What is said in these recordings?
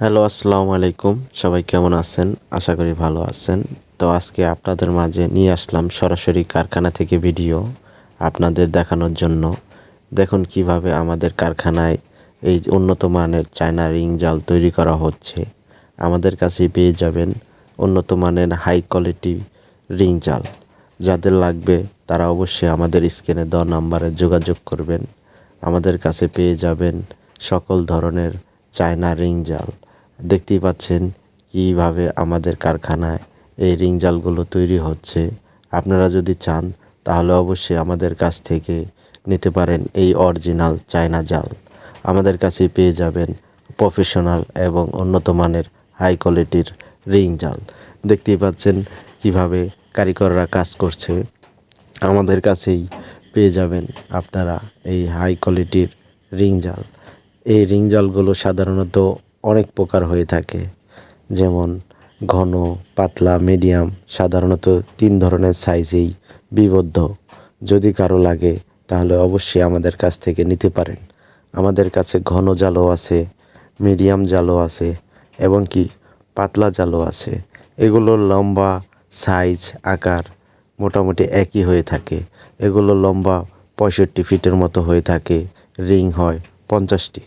Hello, আসসালামু আলাইকুম। সবাই কেমন আছেন? আশা করি ভালো আছেন। তো আজকে আপনাদের মাঝে নিয়ে আসলাম সরাসরি কারখানা থেকে ভিডিও আপনাদের দেখানোর জন্য। দেখুন কীভাবে আমাদের কারখানায় এই উন্নত মানের চায়না রিং জাল তৈরি করা হচ্ছে। আমাদের কাছে পেয়ে যাবেন উন্নত মানের হাই কোয়ালিটি রিং জাল। যাদের লাগবে তারা অবশ্যই আমাদের স্ক্রিনে দেওয়া নাম্বারে যোগাযোগ করবেন। আমাদের কাছে পেয়ে যাবেন সকল ধরনের চায়না রিং জাল। দেখতেই পাচ্ছেন কীভাবে আমাদের কারখানায় এই রিং জালগুলো তৈরি হচ্ছে। আপনারা যদি চান, তাহলে অবশ্যই আমাদের কাছ থেকে নিতে পারেন এই অরিজিনাল চায়না জাল। আমাদের কাছে পেয়ে যাবেন প্রফেশনাল এবং উন্নত মানের হাই কোয়ালিটির রিং জাল। দেখতেই পাচ্ছেন কীভাবে কারিগররা কাজ করছে। আমাদের কাছেই পেয়ে যাবেন আপনারা এই হাই কোয়ালিটির রিং জাল। এই রিং জালগুলো সাধারণত অনেক প্রকার হয়ে থাকে। যেমন ঘন, পাতলা মিডিয়াম সাধারণত তিন ধরনের সাইজেই বিবদ্ধ। যদি কারও লাগে, তাহলে অবশ্যই আমাদের কাছ থেকে নিতে পারেন। আমাদের কাছে ঘন জালও আছে মিডিয়াম জালও আছে, এবং কি পাতলা জালও আছে। এগুলোর লম্বা সাইজ আকার মোটামুটি একই হয়ে থাকে। এগুলো লম্বা পঁয়ষট্টি ফিটের মতো হয়ে থাকে। রিং হয় পঞ্চাশটি।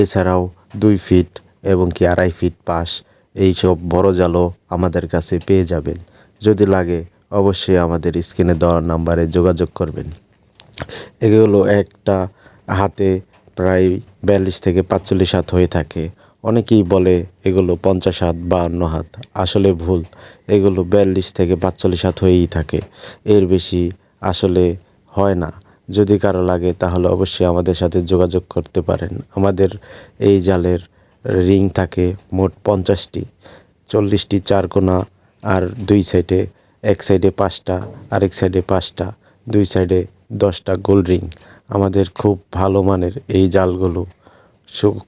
এছাড়াও দুই ফিট এবং কি আড়াই ফিট পাশ, এইসব বড় জালও আমাদের কাছে পেয়ে যাবেন। যদি লাগে অবশ্যই আমাদের স্ক্রিনে দেওয়া নাম্বারে যোগাযোগ করবেন। এগুলো একটা হাতে প্রায় বিয়াল্লিশ থেকে পাঁচচল্লিশ হাত হয়ে থাকে। অনেকেই বলে এগুলো পঞ্চাশ হাত, বাহান্ন হাত। আসলে ভুল, এগুলো বিয়াল্লিশ থেকে পাঁচচল্লিশ হাত হয়েই থাকে। এর বেশি আসলে হয় না। যদি কারও লাগে তাহলে অবশ্যই আমাদের সাথে যোগাযোগ করতে পারেন। আমাদের এই জালের রিং থাকে মোট পঞ্চাশটি, চল্লিশটি চার কোনা আর দুই সাইডে এক সাইডে পাঁচটা, আরেক সাইডে পাঁচটা, দুই সাইডে দশটা গোল রিং। আমাদের খুব ভালো মানের এই জালগুলো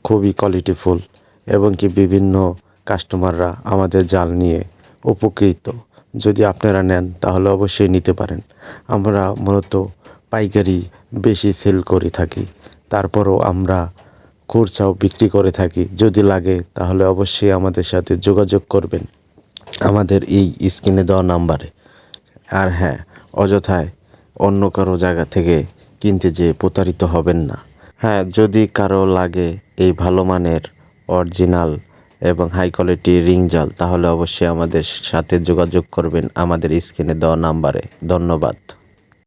খুবই কোয়ালিটিফুল এবং কি বিভিন্ন কাস্টমাররা আমাদের জাল নিয়ে উপকৃত। যদি আপনারা নেন, তাহলে অবশ্যই নিতে পারেন। আমরা মূলত পাইকারি বেশি সেল করে থাকি। তারপরও আমরা খুচরাও বিক্রি করে থাকি। যদি লাগে, তাহলে অবশ্যই আমাদের সাথে যোগাযোগ করবেন আমাদের এই স্ক্রিনে দেওয়া নাম্বারে। আর হ্যাঁ অযথায় অন্য কারও জায়গা থেকে কিনতে যেয়ে প্রতারিত হবেন না। হ্যাঁ যদি কারও লাগে এই ভালো মানের অরিজিনাল এবং হাই কোয়ালিটি রিং জাল, তাহলে অবশ্যই আমাদের সাথে যোগাযোগ করবেন আমাদের স্ক্রিনে দেওয়া নাম্বারে। ধন্যবাদ।